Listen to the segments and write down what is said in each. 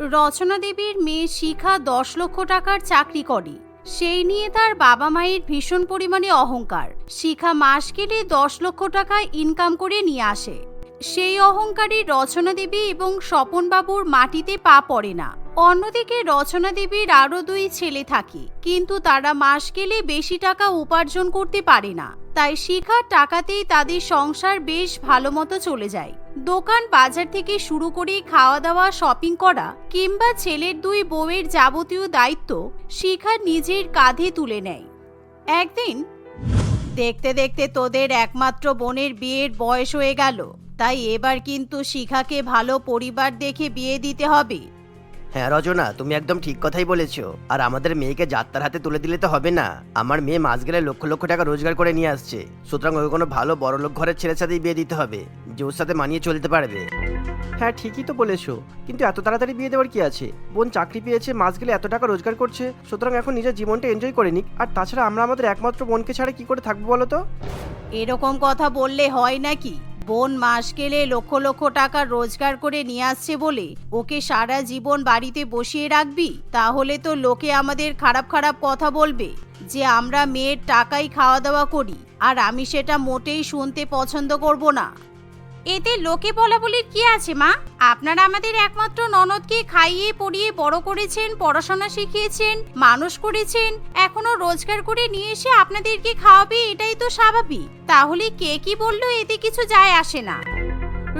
রচনা দেবীর মেয়ে শিখা দশ লক্ষ টাকার চাকরি করে। সেই নিয়ে তার বাবা মায়ের ভীষণ পরিমাণে অহংকার। শিখা মাস গেলে দশ লক্ষ টাকা ইনকাম করে নিয়ে আসে। সেই অহংকারী রচনা দেবী এবং স্বপনবাবুর মাটিতে পা পড়ে না। অন্যদিকে রচনা দেবীর আরও দুই ছেলে থাকে, কিন্তু তারা মাস গেলে বেশি টাকা উপার্জন করতে পারে না। তাই শিখার টাকাতেই তাদের সংসার বেশ ভালো মতো চলে যায়। দোকান বাজার থেকে শুরু করে খাওয়া দাওয়া শপিং করা কিংবা ছেলের দুই বউয়ের যাবতীয় দায়িত্ব শিখা নিজের কাঁধে তুলে নেয়। একদিন, দেখতে দেখতে তোদের একমাত্র বোনের বিয়ের বয়স হয়ে গেল, তাই এবার কিন্তু শিখাকে ভালো পরিবার দেখে বিয়ে দিতে হবে। হ্যাঁ রচনা তুমি একদম ঠিক কথাই বলেছ। আর আমাদের মেয়েকে যাত্রার হাতে তুলে দিলে তো হবে না। আমার মেয়ে মাস গেলে লক্ষ লক্ষ টাকা রোজগার করে নিয়ে আসছে। সুতরাং ওই কোনো ভালো বড় লোক ঘরের ছেলের সাথেই বিয়ে দিতে হবে যে ওর সাথে মানিয়ে চলতে পারবে। হ্যাঁ ঠিকই তো বলেছ। কিন্তু এত তাড়াতাড়ি বিয়ে দেওয়ার কি আছে? বোন চাকরি পেয়েছে মাস গেলে এত টাকা রোজগার করছে সুতরাং এখন নিজের জীবনটা এনজয় করে নিক। আর তাছাড়া আমরা আমাদের একমাত্র বোনকে ছাড়া কি করে থাকব বলো তো? এরকম কথা বললে হয় নাকি? বোন মাস গেলে লক্ষ লক্ষ টাকা রোজগার করে নিয়ে আসছে বলে, ওকে সারা জীবন বাড়িতে বসিয়ে রাখবি? তাহলে তো লোকে আমাদের খারাপ খারাপ কথা বলবে, যে আমরা মেয়ের টাকাই খাওয়া দাওয়া করি, আর আমি সেটা মোটেই শুনতে পছন্দ করব না। এতে লোকে বলা বলির কি আছে, মা? আপনারা আমাদের একমাত্র ননদকে খাইয়ে, পড়িয়ে বড় করেছেন, পড়াশোনা শিখিয়েছেন, মানুষ করেছেন, এখনও রোজগার করে নিয়ে এসে আপনাদেরকে খাওয়াবে, এটাই তো স্বাভাবিক। তাহলে কে কি বলল, এতে কিছু যায় আসে না।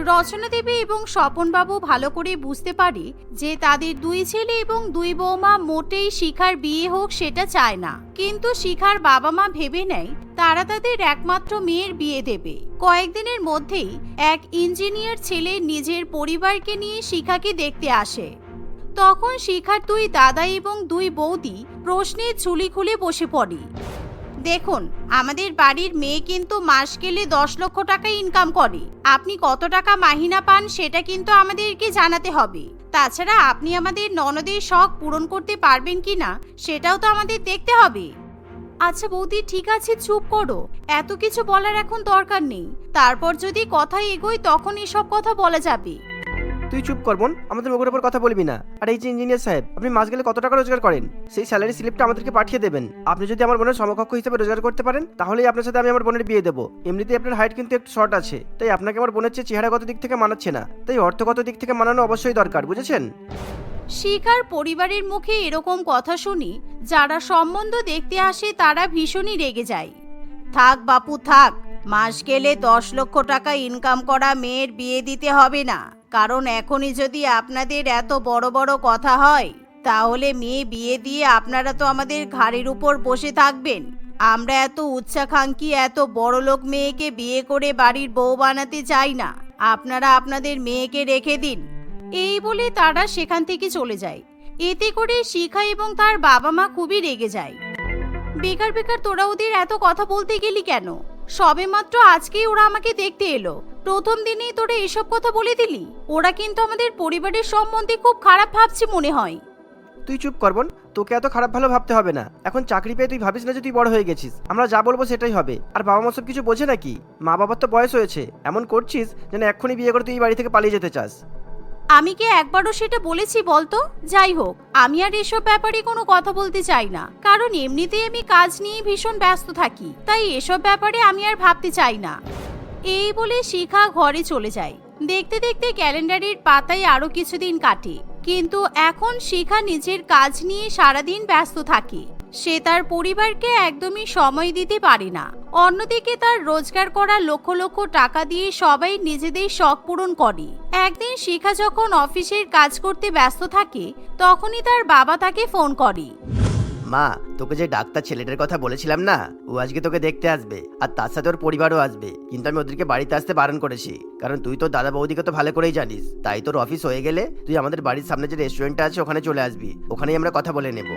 রচনা দেবী এবং স্বপনবাবু ভালো করে বুঝতে পারে যে তাদের দুই ছেলে এবং দুই বৌমা মোটেই শিখার বিয়ে হোক সেটা চায় না। কিন্তু শিখার বাবা মা ভেবে নেয়, তারা তাদের একমাত্র মেয়ের বিয়ে দেবে। কয়েকদিনের মধ্যেই এক ইঞ্জিনিয়ার ছেলে নিজের পরিবারকে নিয়ে শিখাকে দেখতে আসে। তখন শিখার দুই দাদা এবং দুই বৌদি প্রশ্নের ঝুলি খুলে বসে পড়ে। দেখুন, আমাদের বাড়ির মেয়ে কিন্তু মাস গেলে দশ লক্ষ টাকা ইনকাম করে। আপনি কত টাকা মাহিনা পান সেটা কিন্তু আমাদেরকে জানাতে হবে। তাছাড়া আপনি আমাদের ননদের শখ পূরণ করতে পারবেন কি না, সেটাও তো আমাদের দেখতে হবে। আচ্ছা বৌদি, ঠিক আছে, চুপ করো। এত কিছু বলার এখন দরকার নেই। তারপর যদি কথা এগোয়, তখন এসব কথা বলা যাবে। তুই চুপ কর বোন, আমাদের মুখের উপর কথা বলবি না। আর এই যে ইঞ্জিনিয়ার সাহেব, আপনি মাস গেলে কত টাকা রোজগার করেন? সেই স্যালারি স্লিপটা আমাদেরকে পাঠিয়ে দেবেন। আপনি যদি আমার বোনের সমকক্ষ হিসেবে রোজগার করতে পারেন, তাহলেই আপনার সাথে আমি আমার বোনের বিয়ে দেবো। এমনিতেই আপনার হাইট কিন্তু একটু শর্ট আছে, তাই আপনাকে আমার বোনের চেয়ে চেহারাগত দিক থেকে মানাচ্ছে না। তাই অর্থগত দিক থেকে মানানো অবশ্যই দরকার, বুঝেছেন? শিখার পরিবারের মুখে এরকম কথা শুনি, যারা সম্বন্ধ দেখতে আসে তারা ভীষণই রেগে যায়। থাক বাপু, থাক, মাস গেলে দশ লক্ষ টাকা ইনকাম করা মেয়ের বিয়ে দিতে হবে না। কারণ এখনই যদি আপনাদের এত বড় বড় কথা হয়, তাহলে মেয়ে বিয়ে দিয়ে আপনারা তো আমাদের ঘাড়ের উপর বসে থাকবেন। আমরা এত উচ্চাকাঙ্ক্ষী, এত বড় লোক মেয়েকে বিয়ে করে বাড়ির বউ বানাতে চাই না। আপনারা আপনাদের মেয়েকে রেখে দিন। এই বলে তারা সেখান থেকে চলে যায়। এতে করে শিখা এবং তার বাবা মা খুবই রেগে যায়। বেকার বেকার, তোরা ওদের এত কথা বলতে গেলি কেন? সবে মাত্র আজকেই ওরা আমাকে দেখতে এলো। প্রথম দিনেই তোরা এসব কথা বলে দিলি। ওরা কিন্তু আমাদের পরিবারের সম্বন্ধে খুব খারাপ ভাবছে মনে হয়। তুই চুপ কর বোন তোকে এত খারাপ ভালো ভাবতে হবে না। এখন চাকরি পেয়ে তুই ভাবিস না যে তুই বড় হয়ে গেছিস। আমরা যা বলব সেটাই হবে। আর বাবা মা সব কিছু বোঝে নাকি? মা বাবার তো বয়স হয়েছে। এমন করছিস যেন এক্ষুনি বিয়ে করে তুই এই বাড়ি থেকে পালিয়ে যেতে চাস। আমি কি একবারও সেটা বলেছি বলতো? যাই হোক আমি আর এসব ব্যাপারে কোনো কথা বলতে চাই না। কারণ এমনিতেই আমি কাজ নিয়ে ভীষণ ব্যস্ত থাকি। তাই এসব ব্যাপারে আমি আর ভাবতে চাই না। এই বলে শিখা ঘরে চলে যায়। দেখতে দেখতে ক্যালেন্ডারের পাতায় আরও কিছুদিন কাটে। কিন্তু এখন শিখা নিজের কাজ নিয়ে সারাদিন ব্যস্ত থাকে। সে তার পরিবারকে একদমই সময় দিতে পারে না। অন্যদিকে তার রোজগার করা লক্ষ লক্ষ টাকা দিয়ে সবাই নিজেদের শখ পূরণ করে। একদিন শিখা যখন অফিসের কাজ করতে ব্যস্ত থাকে, তখনই তার বাবা তাকে ফোন করে। মা, তোকে যে ডাক্তার ছেলেটার কথা বলেছিলাম না, ও আজকে তোকে দেখতে আসবে, আর তার সাথে ওর পরিবারও আসবে, কিন্তু আমি ওদেরকে বাড়িতে আসতে বারণ করেছি, কারণ তুই তো দাদা বৌদিকে তো ভালো করেই জানিস, তাই তোর অফিস হয়ে গেলে তুই আমাদের বাড়ির সামনে যে রেস্টুরেন্টটা আছে ওখানে চলে আসবি, ওখানেই আমরা কথা বলে নেব।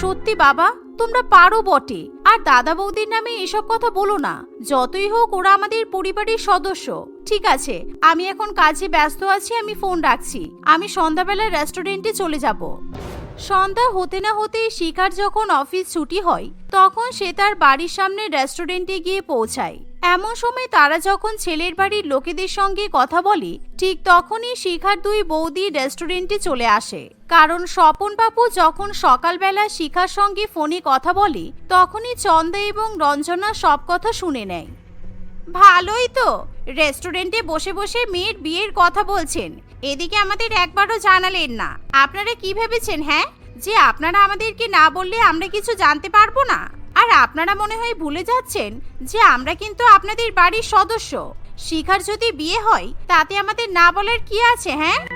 সত্যি বাবা, তোমরা পারো বটে, আর দাদা বৌদির নামে এসব কথা বলো না, যতই হোক ওরা আমাদের পরিবারের সদস্য, ঠিক আছে, আমি এখন কাজে ব্যস্ত আছি, আমি ফোন রাখছি, আমি সন্ধ্যাবেলা রেস্টুরেন্টে চলে যাব। সন্ধ্যা হতে না হতেই শিখার যখন অফিস ছুটি হয়, তখন সে তার বাড়ির সামনে রেস্টুরেন্টে গিয়ে পৌঁছায়। এমন সময় তারা যখন ছেলের বাড়ির লোকেদের সঙ্গে কথা বলে, ঠিক তখনই শিখার দুই বৌদি রেস্টুরেন্টে চলে আসে। কারণ স্বপন বাবু যখন সকালবেলা শিখার সঙ্গে ফোনে কথা বলে, তখনই চন্দা এবং রঞ্জনা সব কথা শুনে নেয়। ভালোই তো। রেস্টুরেন্টে বসে বসে মেয়ের বিয়ের কথা বলছেন। এদিকে আমাদের একবারও জানালেন না। আপনারা কি ভেবেছেন হ্যাঁ? যে আপনারা আমাদেরকে না বললে আমরা কিছু জানতে পারব না? আর আপনারা মনে হয় ভুলে যাচ্ছেন যে আমরা কিন্তু আপনাদের বাড়ির সদস্য। শিখার যদি বিয়ে হয়, তাতে আমাদের না বলার কি আছে হ্যাঁ?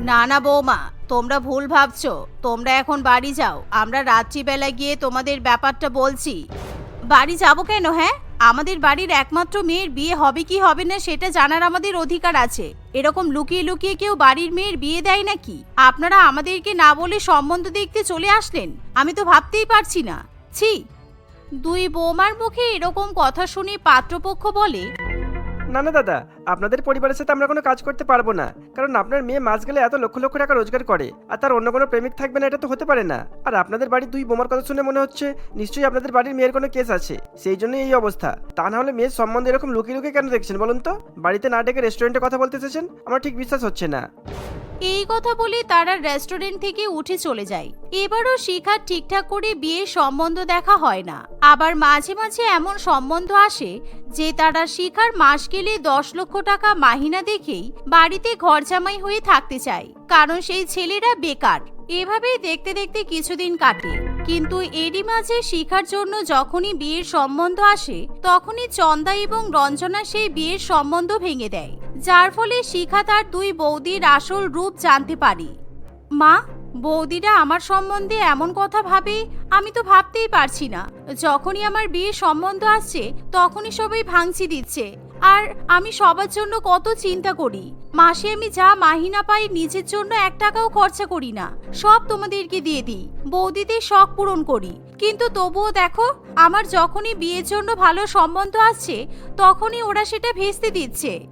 না না, বৌমা, তোমরা ভুল ভাবছ। তোমরা এখন বাড়ি যাও। আমরা রাত্রিবেলা গিয়ে তোমাদের ব্যাপারটা বলছি। বাড়ি যাব কেন হ্যাঁ? আমাদের বাড়ির একমাত্র মেয়ের বিয়ে হবে কি হবে না সেটা জানার আমাদের অধিকার আছে। এরকম লুকিয়ে লুকিয়ে কেউ বাড়ির মেয়ের বিয়ে দেয় নাকি? আপনারা আমাদেরকে না বলে সম্বন্ধ দেখতে চলে আসলেন? আমি তো ভাবতেই পারছি না। ছি। দুই বৌমার মুখে এরকম কথা শুনে পাত্রপক্ষ বলে না না, দাদা, আপনাদের পরিবারের সাথে আমরা কোনো কাজ করতে পারব না। কারণ আপনার মেয়ে মাস গেলে এত লক্ষ লক্ষ টাকা রোজগার করে, আর তার অন্য কোনো প্রেমিক থাকবে না, এটা তো হতে পারে না। আর আপনাদের বাড়ির দুই বোমার কথা শুনে মনে হচ্ছে নিশ্চয়ই আপনাদের বাড়ির মেয়ের কোনো কেস আছে। সেই জন্যই এই অবস্থা। তা না হলে মেয়ের সম্বন্ধে এরকম লুকিয়ে লুকিয়ে কেন দেখছেন বলুন তো? বাড়িতে না ডেকে রেস্টুরেন্টে কথা বলতে এসেছেন? আমার ঠিক বিশ্বাস হচ্ছে না। এই কথা বলে তারা রেস্টুরেন্ট থেকে উঠে চলে যায়। এবারও শিখার ঠিকঠাক করে বিয়ের সম্বন্ধ দেখা হয় না। আবার মাঝে মাঝে এমন সম্বন্ধ আসে যে তারা শিখার মাস গেলে দশ লক্ষ টাকা মাহিনা দেখেই বাড়িতে ঘর জামাই হয়ে থাকতে চায়। কারণ সেই ছেলেরা বেকার। এভাবেই দেখতে দেখতে কিছুদিন কাটে। কিন্তু এরই মাঝে শিখার জন্য যখনই বিয়ের সম্বন্ধ আসে, তখনই চন্দা এবং রঞ্জনা সেই বিয়ের সম্বন্ধ ভেঙে দেয়। যার ফলে শিখা তার দুই বৌদির আসল রূপ জানতে পারি। মা, বৌদিরা আমার সম্বন্ধে এমন কথা ভাবে, আমি তো ভাবতেই পারছি না। যখনই আমার বিয়ের সম্বন্ধ আসছে, তখনই সবাই ভাঙচি দিচ্ছে। আর আমি সবার জন্য কত চিন্তা করি। মাসে আমি যা মাহিনা পাই নিজের জন্য এক টাকাও খরচা করি না। সব তোমাদেরকে দিয়ে দিই। বৌদিদের শখ পূরণ করি। কিন্তু তবুও দেখো, আমার যখনই বিয়ের জন্য ভালো সম্বন্ধ আসছে, তখনই ওরা সেটা ভেস্তে দিচ্ছে।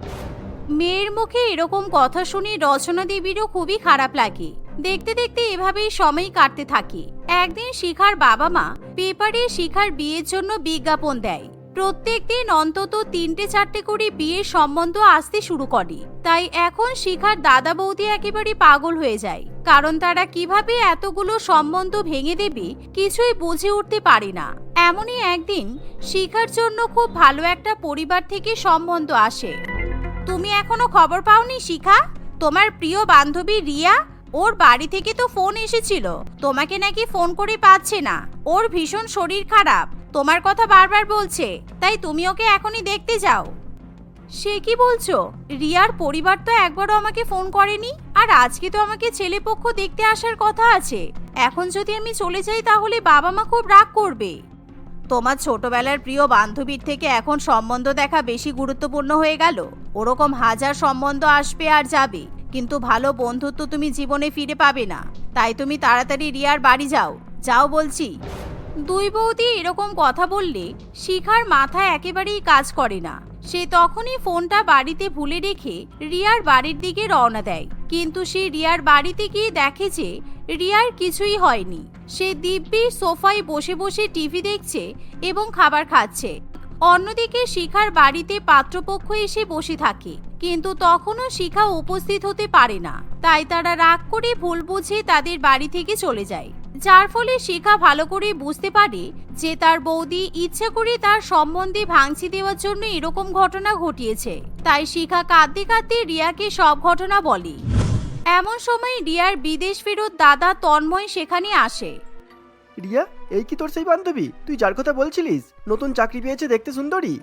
মেয়ের মুখে এরকম কথা শুনে রচনা দেবীরও খুবই খারাপ লাগে। দেখতে দেখতে এভাবেই সময় কাটতে থাকে। একদিন শিখার বাবা মা পেপারে শিখার বিয়ের জন্য বিজ্ঞাপন দেয়। প্রত্যেক দিন অন্তত তিনটে চারটে করে বিয়ের সম্বন্ধ আসতে শুরু করে। তাই এখন শিখার দাদা বৌদি একেবারে পাগল হয়ে যায়। কারণ তারা কীভাবে এতগুলো সম্বন্ধ ভেঙে দেবে কিছুই বুঝে উঠতে পারে না। এমনই একদিন শিখার জন্য খুব ভালো একটা পরিবার থেকে সম্বন্ধ আসে। তুমি এখনও খবর পাওনি, শিখা? তোমার প্রিয় বান্ধবী রিয়া, ওর বাড়ি থেকে তো ফোন এসেছিল। তোমাকে নাকি ফোন করে পাচ্ছে না। ওর ভীষণ শরীর খারাপ। তোমার কথা বারবার বলছে, তাই তুমি ওকে এখনই দেখতে যাও। সে কি বলছো? রিয়ার পরিবার তো একবারও আমাকে ফোন করেনি? আর আজকে তো আমাকে ছেলেপক্ষ দেখতে আসার কথা আছে। এখন যদি আমি চলে যাই, তাহলে বাবা মা খুব রাগ করবে। তোমার ছোটবেলার প্রিয় বান্ধবীর থেকে এখন সম্বন্ধ দেখা বেশি গুরুত্বপূর্ণ হয়ে গেল। ওরকম হাজার সম্বন্ধ আসবে আর যাবে। কিন্তু ভালো বন্ধুত্ব তুমি জীবনে ফিরে পাবে না। তাই তুমি তাড়াতাড়ি রিয়ার বাড়ি যাও। যাও বলছি। দুই বৌদি এরকম কথা বললে শিখার মাথা একেবারেই কাজ করে না। সে তখনই ফোনটা বাড়িতে ভুলে রেখে রিয়ার বাড়ির দিকে রওনা দেয়। কিন্তু সে রিয়ার বাড়িতে গিয়ে দেখে যে রিয়ার কিছুই হয়নি। সে দিব্যি সোফায় বসে বসে টিভি দেখছে এবং খাবার খাচ্ছে। অন্যদিকে শিখার বাড়িতে পাত্রপক্ষ এসে বসে থাকে। কিন্তু তখনও শিখা উপস্থিত হতে পারে না। তাই তারা রাগ করে ভুল বুঝে তাদের বাড়ি থেকে চলে যায়। যার ফলে শিখা ভালো করে বুঝতে পারে যে তার বৌদি ইচ্ছা করে তার সম্বন্ধে ভাঙচি দেওয়ার জন্য এরকম ঘটনা ঘটিয়েছে। তাই শিখা কাঁদতে কাঁদতে রিয়াকে সব ঘটনা বলে। এমন সময় রিয়ার বিদেশ ফেরত দাদা তন্ময় সেখানে আসে। রিয়া, এই কি তোর সেই বান্ধবী? তুই যার কথা বলছিলিস? নতুন চাকরি পেয়েছে দেখতে সুন্দরী।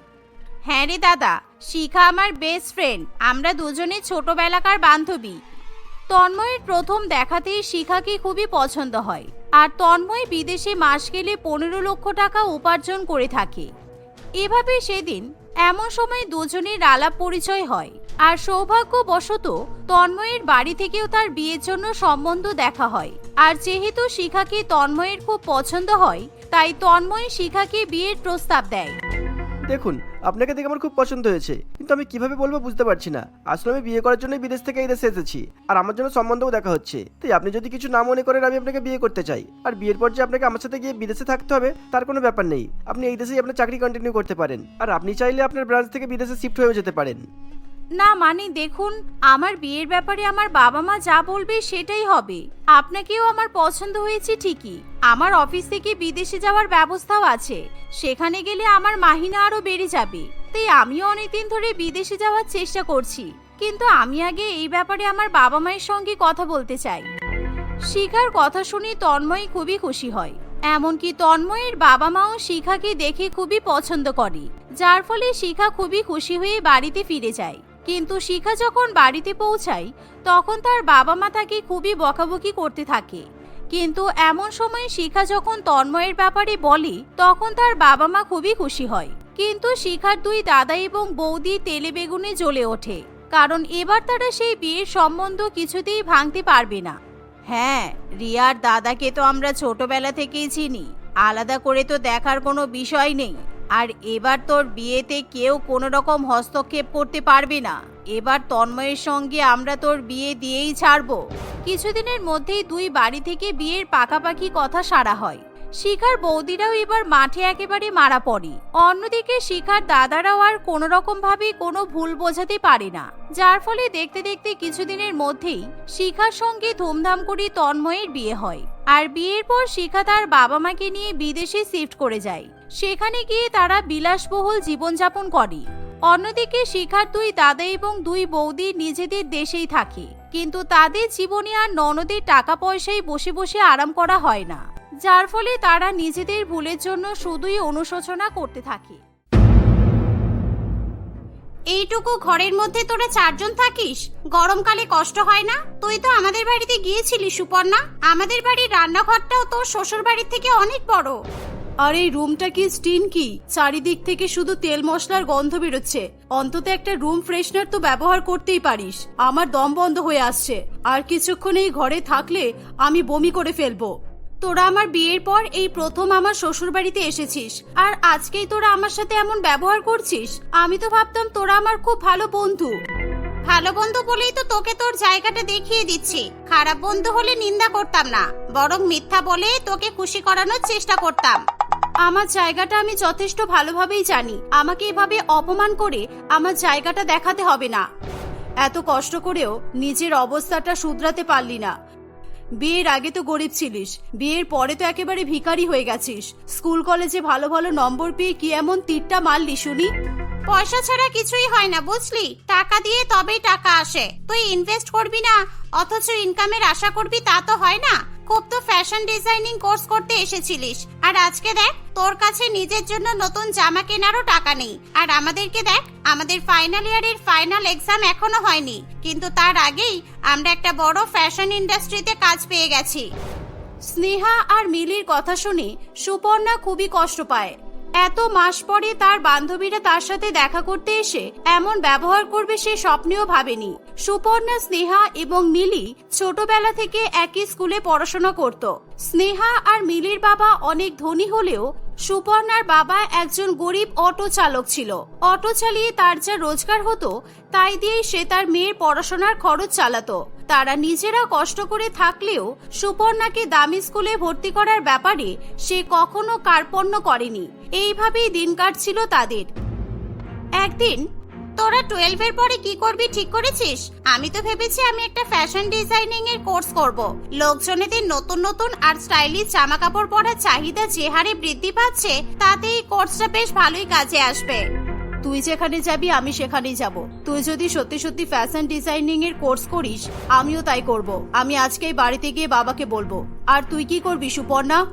হ্যাঁ রে দাদা, শিখা আমার বেস্ট ফ্রেন্ড আমরা দুজনে ছোটবেলাকার বান্ধবী। তন্ময়ের প্রথম দেখাতেই শিখাকে খুবই পছন্দ হয়, আর তন্ময় বিদেশে মাস গেলে পনেরো লক্ষ টাকা উপার্জন করে থাকে। এভাবে সেদিন এমন সময় দুজনের আলাপ পরিচয় হয়, আর সৌভাগ্যবশত তন্ময়ের বাড়ি থেকেও তার বিয়ের জন্য সম্বন্ধ দেখা হয়। আর যেহেতু শিখাকে তন্ময়ের খুব পছন্দ হয়, তাই তন্ময় শিখাকে বিয়ের প্রস্তাব দেয়। দেখুন, আপনাকে দেখে আমার খুব পছন্দ হয়েছে, কিন্তু আমি কীভাবে বলব বুঝতে পারছি না। আসলে আমি বিয়ে করার জন্যই বিদেশ থেকে এই দেশে এসেছি, আর আমার জন্য সম্বন্ধও দেখা হচ্ছে। তাই আপনি যদি কিছু না মনে করেন, আমি আপনাকে বিয়ে করতে চাই। আর বিয়ের পর যে আপনাকে আমার সাথে গিয়ে বিদেশে থাকতে হবে, তার কোনো ব্যাপার নেই। আপনি এই দেশেই আপনার চাকরি কন্টিনিউ করতে পারেন। আর আপনি চাইলে আপনার ব্রাঞ্চ থেকে বিদেশে শিফট হয়েও যেতে পারেন। না মানে দেখুন, আমার বিয়ের ব্যাপারে আমার বাবা মা যা বলবে সেটাই হবে। আপনাকেও আমার পছন্দ হয়েছে ঠিকই। আমার অফিস থেকে বিদেশে যাওয়ার ব্যবস্থাও আছে। সেখানে গেলে আমার মাহিনা আরও বেড়ে যাবে। তাই আমিও অনেকদিন ধরে বিদেশে যাওয়ার চেষ্টা করছি। কিন্তু আমি আগে এই ব্যাপারে আমার বাবা মায়ের সঙ্গে কথা বলতে চাই। শিখার কথা শুনে তন্ময় খুবই খুশি হয়। এমনকি তন্ময়ের বাবা মাও শিখাকে দেখে খুবই পছন্দ করে। যার ফলে শিখা খুবই খুশি হয়ে বাড়িতে ফিরে যায়। কিন্তু শিখা যখন বাড়িতে পৌঁছায়, তখন তার বাবা মা তাকে খুবই বকাবকি করতে থাকে। কিন্তু এমন সময় শিখা যখন তন্ময়ের ব্যাপারে বলে, তখন তার বাবা মা খুবই খুশি হয়। কিন্তু শিখার দুই দাদা এবং বৌদি তেলে বেগুনে জ্বলে ওঠে, কারণ এবার তারা সেই বিয়ের সম্বন্ধ কিছুতেই ভাঙতে পারবে না। হ্যাঁ রিয়ার দাদাকে তো আমরা ছোটবেলা থেকেই চিনি। আলাদা করে তো দেখার কোনো বিষয় নেই। আর এবার তোর বিয়েতে কেউ কোনো রকম হস্তক্ষেপ করতে পারবে না। এবার তন্ময়ের সঙ্গে আমরা তোর বিয়ে দিয়েই ছাড়বো। কিছুদিনের মধ্যেই দুই বাড়ি থেকে বিয়ের পাকাপাকি কথা সারা হয়। শিখার বৌদিরাও এবার মাঠে একেবারে মারা পড়ে। অন্যদিকে শিখার দাদারাও আর কোনো রকম ভাবে কোনো ভুল বোঝাতে পারে না। যার ফলে দেখতে দেখতে কিছুদিনের মধ্যেই শিখার সঙ্গে ধুমধাম করে তন্ময়ের বিয়ে হয়। আর বিয়ের পর শিখা তার বাবা মাকে নিয়ে বিদেশে শিফট করে যায়। সেখানে গিয়ে তারা বিলাসবহুল জীবনযাপন করে। অন্যদিকে শিখার দুই দাদা এবং দুই বৌদি নিজেদের দেশেই থাকে। কিন্তু তাদের জীবনে আর ননদের টাকা পয়সায় বসে বসে আরাম করা হয় না। যার ফলে তারা নিজেদের ভুলের জন্য শুধুই অনুশোচনা করতে থাকে। এইটুকু ঘরের মধ্যে তোরা চারজন থাকিস? গরমকালে কষ্ট হয় না? তুই তো আমাদের বাড়িতে গিয়েছিলি, সুপর্ণা। আমাদের বাড়ির রান্নাঘরটাও তোর শ্বশুর বাড়ির থেকে অনেক বড়। আর এই রুমটা কি স্টিন কি? চারিদিক থেকে শুধু তেল মশলার গন্ধ বেরোচ্ছে। অন্তত একটা রুম ফ্রেশনার তো ব্যবহার করতেই পারিস। আমার দম বন্ধ হয়ে আসছে। আর কিছুক্ষণ এই ঘরে থাকলে আমি বমি করে ফেলব। তোরা আমার বিয়ের পর এই প্রথম আমার শ্বশুর বাড়িতে এসেছিস। আর আজকেই তোরা আমার সাথে এমন ব্যবহার করছিস? আমি তো ভাবতাম তোরা আমার খুব ভালো বন্ধু। ভালো বন্ধু বলেই তো তোকে তোর জায়গাটা দেখিয়ে দিচ্ছি। খারাপ বন্ধু হলে নিন্দা করতাম না, বরং মিথ্যা বলে তোকে খুশি করানোর চেষ্টা করতাম। আমার জায়গাটা আমি যথেষ্ট ভালোভাবেই জানি। আমাকে এভাবে অপমান করে আমার জায়গাটা দেখাতে হবে না। এত কষ্ট করেও নিজের অবস্থাটা শুধরাতে পারলি না। বিয়ের আগে তো গরিব ছিলিস, বিয়ের পরে তো একেবারে ভিখারি হয়ে গেছিস। স্কুল কলেজে ভালো ভালো নম্বর পেয়ে কি এমন তীরটা মারলি শুনি? পয়সা ছাড়া কিছুই হয় না, বুঝলি? টাকা দিয়ে তবেই টাকা আসে। তুই ইনভেস্ট করবি না, অথচ ইনকামের আশা করবি তা তো হয় না। খুব তো ফ্যাশন ডিজাইনিং কোর্স করতে এসেছিলিস। আর আজকে দেখ, তোর কাছে নিজের জন্য নতুন জামা কেনারও টাকা নেই। আর আমাদেরকে দেখ, আমাদের ফাইনাল ইয়ারের ফাইনাল এক্সাম এখনও হয়নি। কিন্তু তার আগেই আমরা একটা বড় ফ্যাশন ইন্ডাস্ট্রিতে কাজ পেয়ে গেছি। স্নেহা আর মিলির কথা শুনে সুপর্ণা খুবই কষ্ট পায়। এত মাস পরে তার বান্ধবীরা তার সাথে দেখা করতে এসে এমন ব্যবহার করবে সে স্বপ্নেও ভাবেনি। সুপর্ণা, স্নেহা এবং মিলি ছোটবেলা থেকে একই স্কুলে পড়াশোনা করত। স্নেহা আর মিলির বাবা অনেক ধনী হলেও সুপর্ণার বাবা একজন গরিব অটো চালক ছিল। অটো চালিয়ে তার যা রোজগার হতো, তাই দিয়েই সে তার মেয়ের পড়াশোনার খরচ চালাতো। তারা নিজেরা কষ্ট করে থাকলেও সুপর্ণাকে দামি স্কুলে ভর্তি করার ব্যাপারে সে কখনো কার্পণ্য করেনি। এইভাবেই দিন কাটছিল তাদের। একদিন, তোরা টুয়েলভের পরে কি করবি ঠিক করেছিস? আমি তো ভেবেছি আমি একটা ফ্যাশন ডিজাইনিং এর কোর্স করব। লোকজনেদের নতুন নতুন আর স্টাইলিশ জামা কাপড় পরার চাহিদা যে হারে বৃদ্ধি পাচ্ছে, তাতে এই কোর্সটা বেশ ভালোই কাজে আসবে। তুই যেখানে যাবি, আমি সেখানেই যাব। তুই যদি সত্যি সত্যি ফ্যাশন ডিজাইনিং এর কোর্স করিস, আমিও তাই করব। আমি আজকেই বাড়িতে গিয়ে বাবাকে বলব। আর তুই কি করবি, সুপর্ণা?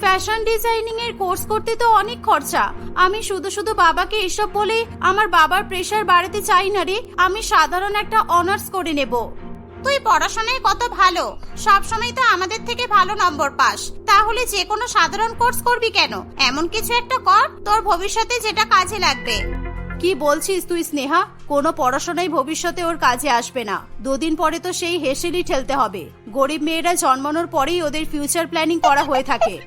ফ্যাশন ডিজাইনিং এর কোর্স করতে তো অনেক খরচা। আমি শুধু শুধু বাবাকে এসব বলে আমার বাবার প্রেশার বাড়াতে চাই না রে। আমি সাধারণ একটা অনার্স করে নেব। তুই পড়াশোনায় কত ভালো। সব সময় তো আমাদের থেকে ভালো নম্বর পাস। তাহলে যে কোনো সাধারণ কোর্স করবি কেন? এমন কিছু একটা কর, তোর ভবিষ্যতে যেটা কাজে লাগবে। কি বলছিস তুই, স্নেহা? কোনো পড়াশোনাই ভবিষ্যতে ওর কাজে আসবে না। দুদিন পরে তো সেই হেসেলি ঠেলতে হবে। গরিব মেয়েরা জন্মানোর পরেই ওদের ফিউচার প্ল্যানিং করা হয়ে থাকে।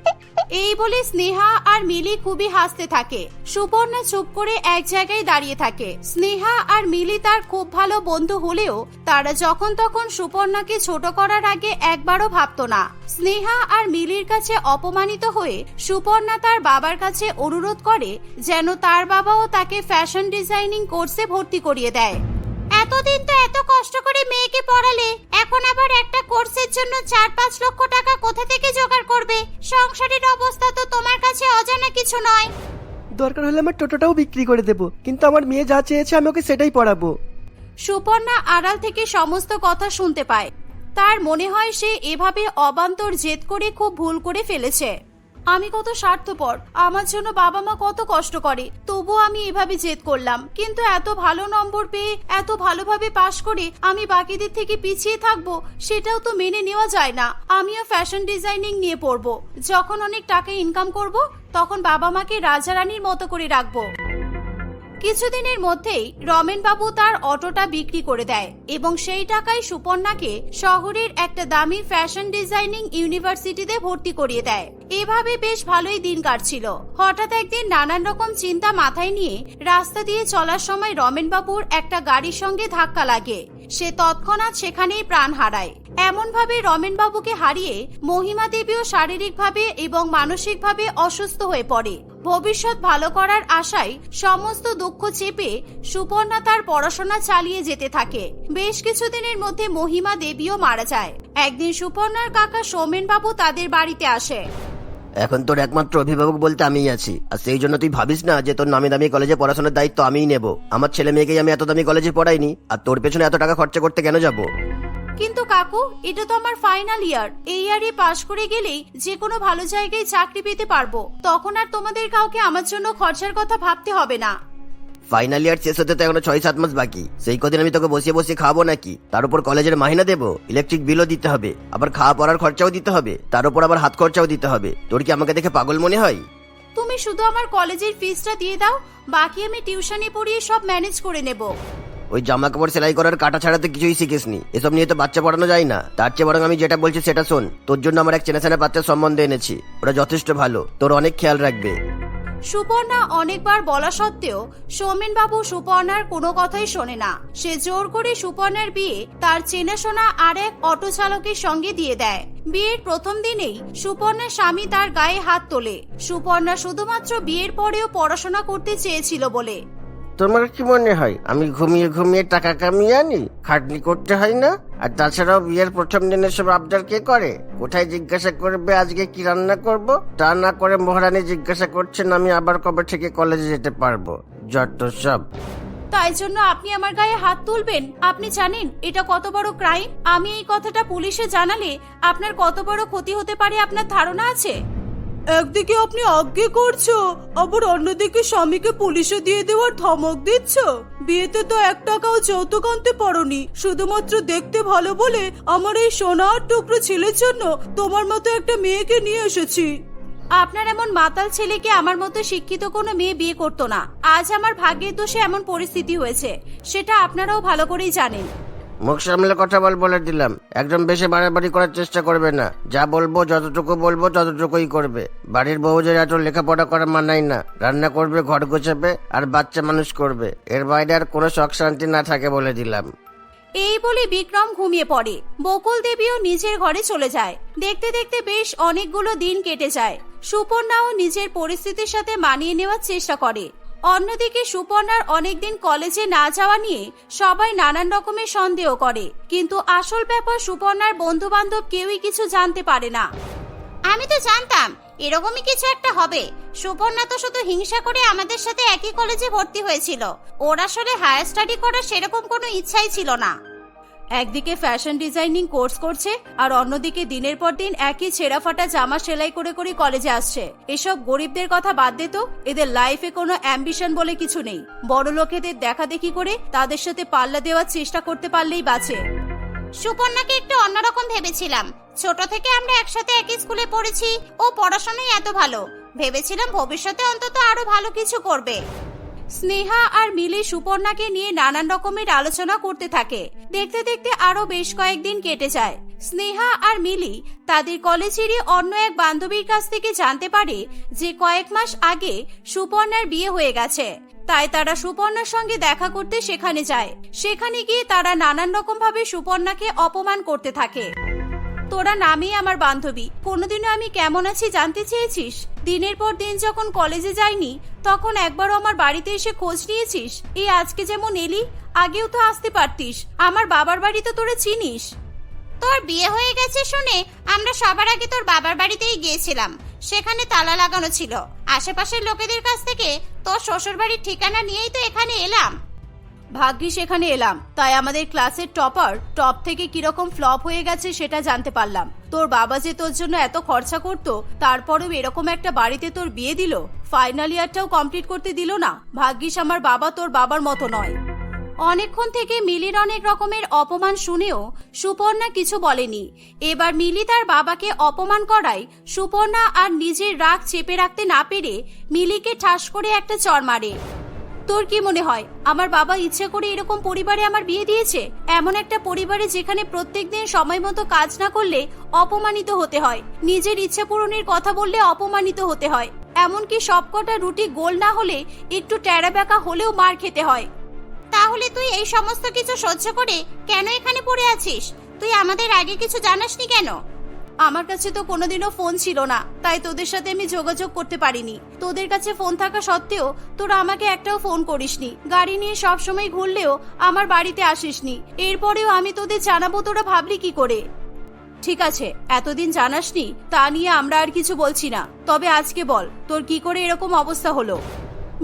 এই বলে স্নেহা আর মিলি খুবই হাসতে থাকে। সুপর্ণা চুপ করে এক জায়গায় দাঁড়িয়ে থাকে। স্নেহা আর মিলি তার খুব ভালো বন্ধু হলেও তারা যখন তখন সুপর্ণাকে ছোট করার আগে একবারও ভাবতো না। স্নেহা আর মিলির কাছে অপমানিত হয়ে সুপর্ণা তার বাবার কাছে অনুরোধ করে যেন তার বাবাও তাকে ফ্যাশন ডিজাইনিং কোর্সে ভর্তি করিয়ে দেয়। এতদিন তো এত কষ্ট করে মেয়েকে পড়ালে এখন আবার একটা কোর্সের জন্য চার পাঁচ লক্ষ টাকা কোথা থেকে জোগাড় করবে? সংসারের অবস্থা তো তোমার কাছে অজানা কিছু নয়। দরকার হলে আমার টোটোটাও বিক্রি করে দেবো কিন্তু আমার মেয়ে যা চেয়েছে আমি ওকে সেটাই পড়াবো। সুপর্ণা আড়াল থেকে সমস্ত কথা শুনতে পায়। তার মনে হয় সে এভাবে অবান্তর জেদ করে খুব ভুল করে ফেলেছে। আমি কত স্বার্থপর। আমার জন্য বাবা মা কত কষ্ট করে। তবু আমি এভাবে জেদ করলাম। কিন্তু এত ভালো নম্বর পেয়ে, এত ভালোভাবে পাশ করে আমি বাকিদের থেকে পিছিয়ে থাকব, সেটাও তো মেনে নেওয়া যায় না। আমিও ফ্যাশন ডিজাইনিং নিয়ে পড়ব। যখন অনেক টাকা ইনকাম করব, তখন বাবা মাকে রাজা রানীর মতো করে রাখব। কিছুদিনের মধ্যেই রমেন বাবু তার অটোটা বিক্রি করে দেয় এবং সেই টাকায় সুপর্ণাকে শহরের একটা দামি ফ্যাশন ডিজাইনিং ইউনিভার্সিটিতে ভর্তি করিয়ে দেয়। এভাবে বেশ ভালোই দিন কাটছিল। হঠাৎ একদিন নানান রকম চিন্তা মাথায় নিয়ে রাস্তা দিয়ে চলার সময় রমেন বাবুর একটা গাড়ির সঙ্গে ধাক্কা লাগে। সে তৎক্ষণাৎ সেখানেই প্রাণ হারায়। এমনভাবে রমেন বাবুকে হারিয়ে মহিমা দেবীও শারীরিকভাবে এবং মানসিকভাবে অসুস্থ হয়ে পড়ে। ভবিষ্যৎ ভালো করার আশায় সমস্ত দুঃখ চেপে সুপর্ণা তার পড়াশোনা চালিয়ে যেতে থাকে। বেশ কিছুদিনের মধ্যে মহিমা দেবীও মারা যায়। একদিন সুপর্ণার কাকা সৌমেন বাবু তাদের বাড়িতে আসে। এখন তোর একমাত্র অভিভাবক বলতে আমিই আছি। আর সেই জন্য তুই ভাবিস না যে তোর নামি দামি কলেজে পড়াশোনার দায়িত্ব আমিই নেব। আমার ছেলে মেয়েকেই আমি এত দামি কলেজে পড়াইনি, আর তোর পেছনে এত টাকা খরচা করতে কেন যাব? কিন্তু কাকু, এটা তো আমার ফাইনাল ইয়ার এই ইয়ারে পাশ করে গেলেই যে কোনো ভালো জায়গায় চাকরি পেতে পারব। তখন আর তোমাদের কাউকে আমার জন্য খরচার কথা ভাবতে হবে না। ফাইনাল ইয়ার শেষ হতে তো এখনও ছয় সাত মাস বাকি। সেই কদিন আমি তোকে বসিয়ে বসিয়ে খাব নাকি? তার উপর কলেজের মাহিনা দেবো ইলেকট্রিক বিলও দিতে হবে আবার খাওয়া পড়ার খরচাও দিতে হবে তার উপর আবার হাত খরচাও দিতে হবে। তোর কি আমাকে দেখে পাগল মনে হয়? তুমি শুধু আমার কলেজের ফিসটা দিয়ে দাও বাকি আমি টিউশনি পড়িয়ে সব ম্যানেজ করে নেব। ওই জামা কাপড় সেলাই করার কাটা ছাড়া তো কিছুই শিখিসনি। এসব নিয়ে তো বাচ্চা পড়ানো যায় না। তার চেয়ে বরং আমি যেটা বলছি সেটা শোন। তোর জন্য আমার এক চেনা চেনা বাচ্চার সম্বন্ধ এনেছি। ওরা যথেষ্ট ভালো। তোর অনেক খেয়াল রাখবে। সুপর্ণা অনেকবার বলা সত্ত্বেও সৌমেন বাবু সুপর্ণার কোনো কথাই শোনে না। সে জোর করে সুপর্ণার বিয়ে তার চেনাশোনা আর এক অটো চালকের সঙ্গে দিয়ে দেয়। বিয়ের প্রথম দিনেই সুপর্ণার স্বামী তার গায়ে হাত তোলে। সুপর্ণা শুধুমাত্র বিয়ের পরেও পড়াশোনা করতে চেয়েছিল বলে। তোমার কি মনে হয়? আমি ঘুমিয়ে ঘুমিয়ে টাকা কামিয়ে আনি? খাটনি করতে হয় না? আর তাছাড়াও বিয়ের প্রথম দিনের সব আবদার কে করে? কোথায় জিজ্ঞাসা করবে আজকে কি রান্না করব? তা না করে মহারানী জিজ্ঞাসা করছেন, আমি আবার কবে থেকে কলেজে যেতে পারব? যত সব। তাই জন্য আপনি আমার গায়ে হাত তুলবেন? আপনি জানেন, এটা কত বড় ক্রাইম? আমি এই কথাটা পুলিশে জানালে আপনার কত বড় ক্ষতি হতে পারে আপনার ধারণা আছে? একদিকে আপনি আজ্ঞে করছ, আবার অন্যদিকে স্বামীকে পুলিশে দিয়ে দেওয়ার ধমক দিচ্ছ? বিয়েতে তো এক টাকাও যৌতুক আনতে পারোনি। শুধুমাত্র দেখতে ভালো বলে আমার এই সোনার টুকরো ছেলের জন্য তোমার মতো একটা মেয়েকে নিয়ে এসেছি। আপনার এমন মাতাল ছেলেকে আমার মতো শিক্ষিত কোনো মেয়ে বিয়ে করতো না। আজ আমার ভাগ্যের দোষে এমন পরিস্থিতি হয়েছে। সেটা আপনারাও ভালো করেই জানেন। মুখ সামলে কথা বল বলে দিলাম। একদম বেশি বাড়াবাড়ি করার চেষ্টা করবে না। যা বলব, যতটুকু বলব, ততটুকুই করবে। বাড়ির বউদের এত লেখাপড়া করা মানাই না। রান্না করবে, ঘর গোছাবে, আর বাচ্চা মানুষ করবে। এর বাইরে আর কোনো শখ শান্তি না থাকে বলে দিলাম। এই বলে বিক্রম ঘুমিয়ে পড়ে। বকুল দেবীও নিজের ঘরে চলে যায়। দেখতে দেখতে বেশ অনেকগুলো দিন কেটে যায়। সুপর্ণাও নিজের পরিস্থিতির সাথে মানিয়ে নেওয়ার চেষ্টা করে। অন্যদিকে সুপর্ণার অনেকদিন কলেজে না যাওয়া নিয়ে সবাই নানান রকমের সন্দেহ করে। কিন্তু আসল ব্যাপার সুপর্ণার বন্ধু বান্ধব কেউই কিছু জানতে পারে না। আমি তো জানতাম, এরকমই কিছু একটা হবে। সুপর্ণা তো শুধু হিংসা করে আমাদের সাথে একই কলেজে ভর্তি হয়েছিল। ওর আসলে হায়ার স্টাডি করার সেরকম কোনো ইচ্ছাই ছিল না। একদিকে ফ্যাশন ডিজাইনিং কোর্স করছে, আর অন্যদিকে দিনের পর দিন একই ছেঁড়া ফাটা জামা সেলাই করে করে কলেজে আসছে। এসব গরিবদের কথা বাদ দে তো, এদের লাইফে কোনো অ্যাম্বিশন বলে কিছু নেই। বড় লোকেদের দেখা দেখি করে তাদের সাথে পাল্লা দেওয়ার চেষ্টা করতে পারলেই বাঁচে। সুপর্ণাকে একটু অন্যরকম ভেবেছিলাম। ছোট থেকে আমরা একসাথে একই স্কুলে পড়েছি, ও পড়াশোনায় এত ভালো। ভেবেছিলাম ভবিষ্যতে অন্তত আরও ভালো কিছু করবে। স্নেহা আর মিলি সুপর্ণাকে নিয়ে নানান রকমের আলোচনা করতে থাকে। দেখতে দেখতে আরও বেশ কয়েকদিন কেটে যায়। স্নেহা আর মিলি তাদের কলেজেরই অন্য এক বান্ধবীর কাছ থেকে জানতে পারে যে কয়েক মাস আগে সুপর্ণার বিয়ে হয়ে গেছে। তাই তারা সুপর্ণার সঙ্গে দেখা করতে সেখানে যায়। সেখানে গিয়ে তারা নানান রকম ভাবে সুপর্ণাকে অপমান করতে থাকে। তোরা নামই আমার বান্ধবী। কোনোদিনও আমি কেমন আছি জানতে চেয়েছিস? দিনের পর দিন যখন কলেজে যাইনি, তখন একবারও আমার বাড়িতে এসে খোঁজ নিয়েছিস? এই আজকে যেমন এলি, আগেও তো আসতে পারতিস। আমার বাবার বাড়ি তো তোরা চিনিস। তোর বিয়ে হয়ে গেছে শুনে আমরা সবার আগে তোর বাবার বাড়িতেই গিয়েছিলাম। সেখানে তালা লাগানো ছিল। আশেপাশের লোকেদের কাছ থেকে তোর শ্বশুর বাড়ির ঠিকানা নিয়েই তো এখানে এলাম। ভাগ্যিস এখানে এলাম। তাই আমাদের ক্লাসের টপার টপ থেকে কীরকম ফ্লপ হয়ে গেছে সেটা জানতে পারলাম। তোর বাবা যে তোর জন্য এত খরচা করত, তারপরেও এরকম একটা বাড়িতে তোর বিয়ে দিল? ফাইনাল ইয়ারটাও কমপ্লিট করতে দিল না? ভাগ্যিস আমার বাবা তোর বাবার মতো নয়। অনেকক্ষণ থেকে মিলির অনেক রকমের অপমান শুনেও সুপর্ণা কিছু বলেনি। এবার মিলি তার বাবাকে অপমান করায় সুপর্ণা আর নিজের রাগ চেপে রাখতে না পেরে মিলিকে ঠাস করে একটা চর মারে। তোর কি মনে হয়? আমার বাবা ইচ্ছে করে এরকম পরিবারে আমার বিয়ে দিয়েছে? এমন একটা পরিবারে যেখানে প্রত্যেক দিন সময় মতো কাজ না করলে অপমানিত হতে হয়। নিজের ইচ্ছে পূরণের কথা বললে অপমানিত হতে হয়। এমনকি সবকটা রুটি গোল না হলে একটু ট্যাড়া ব্যাকা হলেও মার খেতে হয়। তাহলে তুই এই সমস্ত কিছু সহ্য করে কেন এখানে পড়ে আছিস? তুই আমাদের আগে কিছু জানাসনি কেন? আমার কাছে তো কোনোদিনও ফোন ছিল না, তাই তোদের সাথে আমি যোগাযোগ করতে পারিনি। তোদের কাছে ফোন থাকা সত্ত্বেও তোরা আমাকে একটাও ফোন করিসনি। গাড়ি নিয়ে সব সময় ঘুরলেও আমার বাড়িতে আসিসনি। এরপরেও আমি তোদের জানাব তোরা ভাবলি কি করে। ঠিক আছে, এতদিন জানাসনি, তা নিয়ে আমরা আর কিছু বলছি না। তবে আজকে বল, তোর কি করে এরকম অবস্থা হলো?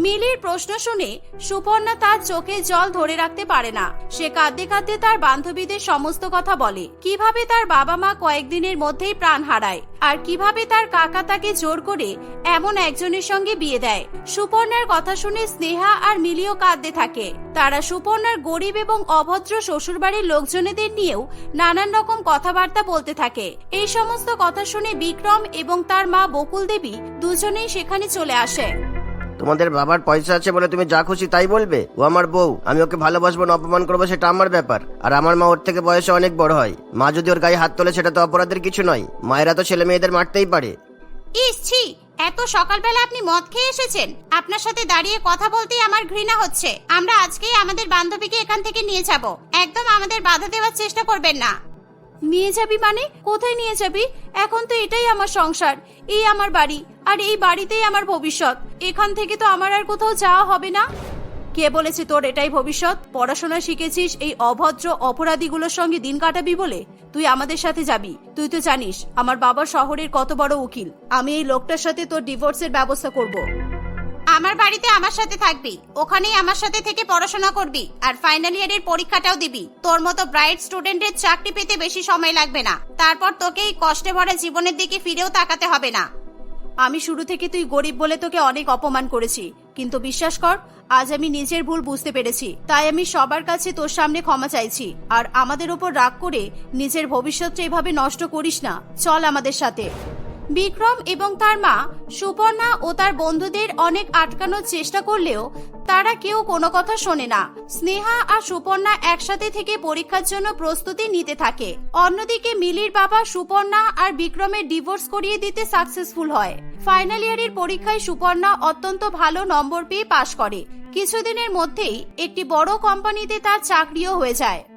মিলির প্রশ্ন শুনে সুপর্ণা তার চোখে জল ধরে রাখতে পারে না। সে কাঁদতে কাঁদতে তার বান্ধবীদের সমস্ত কথা বলে। কীভাবে তার বাবা মা কয়েকদিনের মধ্যেই প্রাণ হারায় আর কীভাবে তার কাকা তাকে জোর করে এমন একজনের সঙ্গে বিয়ে দেয়। সুপর্ণার কথা শুনে স্নেহা আর মিলিও কাঁদতে থাকে। তারা সুপর্ণার গরিব এবং অভদ্র শ্বশুরবাড়ির লোকজনেদের নিয়েও নানান রকম কথাবার্তা বলতে থাকে। এই সমস্ত কথা শুনে বিক্রম এবং তার মা বকুল দেবী দুজনেই সেখানে চলে আসে। তোমাদের বাবার পয়সা আছে বলে তুমি যা খুশি তাই বলবে? ও আমার বউ। আমি ওকে ভালোবাসবো না অপমান করব, সেটা আমার ব্যাপার। আর আমার মা ওর থেকে বয়সে অনেক বড় হয়। মা যদি ওর গায়ে হাত তোলে, সেটা তো অপরাধের কিছু নয়। মায়েরা তো ছেলে মেয়েদের মারতেই পারে। ইস, ছি! এত সকালবেলা আপনি মদ খেয়ে এসেছেন। আপনার সাথে দাঁড়িয়ে কথা বলতেই আমার ঘৃণা হচ্ছে। আমরা আজকেই আমাদের বান্ধবীকে এখান থেকে নিয়ে যাব। একদম আমাদের বাধা দেওয়ার চেষ্টা করবেন না। নিয়ে যাবি মানে? কোথায় নিয়ে যাবি? এখন তো এটাই আমার সংসার। এই আমার বাড়ি, আর এই বাড়িতেই আমার ভবিষ্যৎ। এখান থেকে তো আমার আর কোথাও যাওয়া হবে না। কে বলেছে তোর এটাই ভবিষ্যৎ? পড়াশোনা শিখেছিস, এই অভদ্র অপরাধীগুলোর সঙ্গে দিন কাটাবি বলে? তুই আমাদের সাথে যাবি। তুই তো জানিস, আমার বাবা শহরের কত বড় উকিল। আমি এই লোকটার সাথে তোর ডিভোর্সের ব্যবস্থা করব। আমার বাড়িতে আমার সাথে থাকবি। ওখানেই আমার সাথে থেকে পড়াশোনা করবি আর ফাইনাল ইয়ারের পরীক্ষাটাও দিবি। তোর মতো ব্রাইট স্টুডেন্টের চাকরি পেতে বেশি সময় লাগবে না। তারপর তোকে এই কষ্টে ভরা জীবনের দিকে ফিরেও তাকাতে হবে না। আমি শুরু থেকে তুই গরিব বলে তোকে অনেক অপমান করেছি। কিন্তু বিশ্বাস কর, আজ আমি নিজের ভুল বুঝতে পেরেছি। তাই আমি সবার কাছে তোর সামনে ক্ষমা চাইছি। আর আমাদের ওপর রাগ করে নিজের ভবিষ্যৎটা এভাবে নষ্ট করিস না। চল আমাদের সাথে। বিক্রম এবং তার মা সুপর্ণা ও তার বন্ধুদের অনেক আটকানোর চেষ্টা করলেও তারা কেউ কোনো কথা শোনে না। স্নেহা আর সুপর্ণা একসাথে থেকে পরীক্ষার জন্য প্রস্তুতি নিতে থাকে। অন্যদিকে মিলির বাবা সুপর্ণা আর বিক্রমের ডিভোর্স করিয়ে দিতে সাকসেসফুল হয়। ফাইনাল ইয়ারের পরীক্ষায় সুপর্ণা অত্যন্ত ভালো নম্বর পেয়ে পাশ করে। কিছুদিনের মধ্যেই একটি বড় কোম্পানিতে তার চাকরিও হয়ে যায়।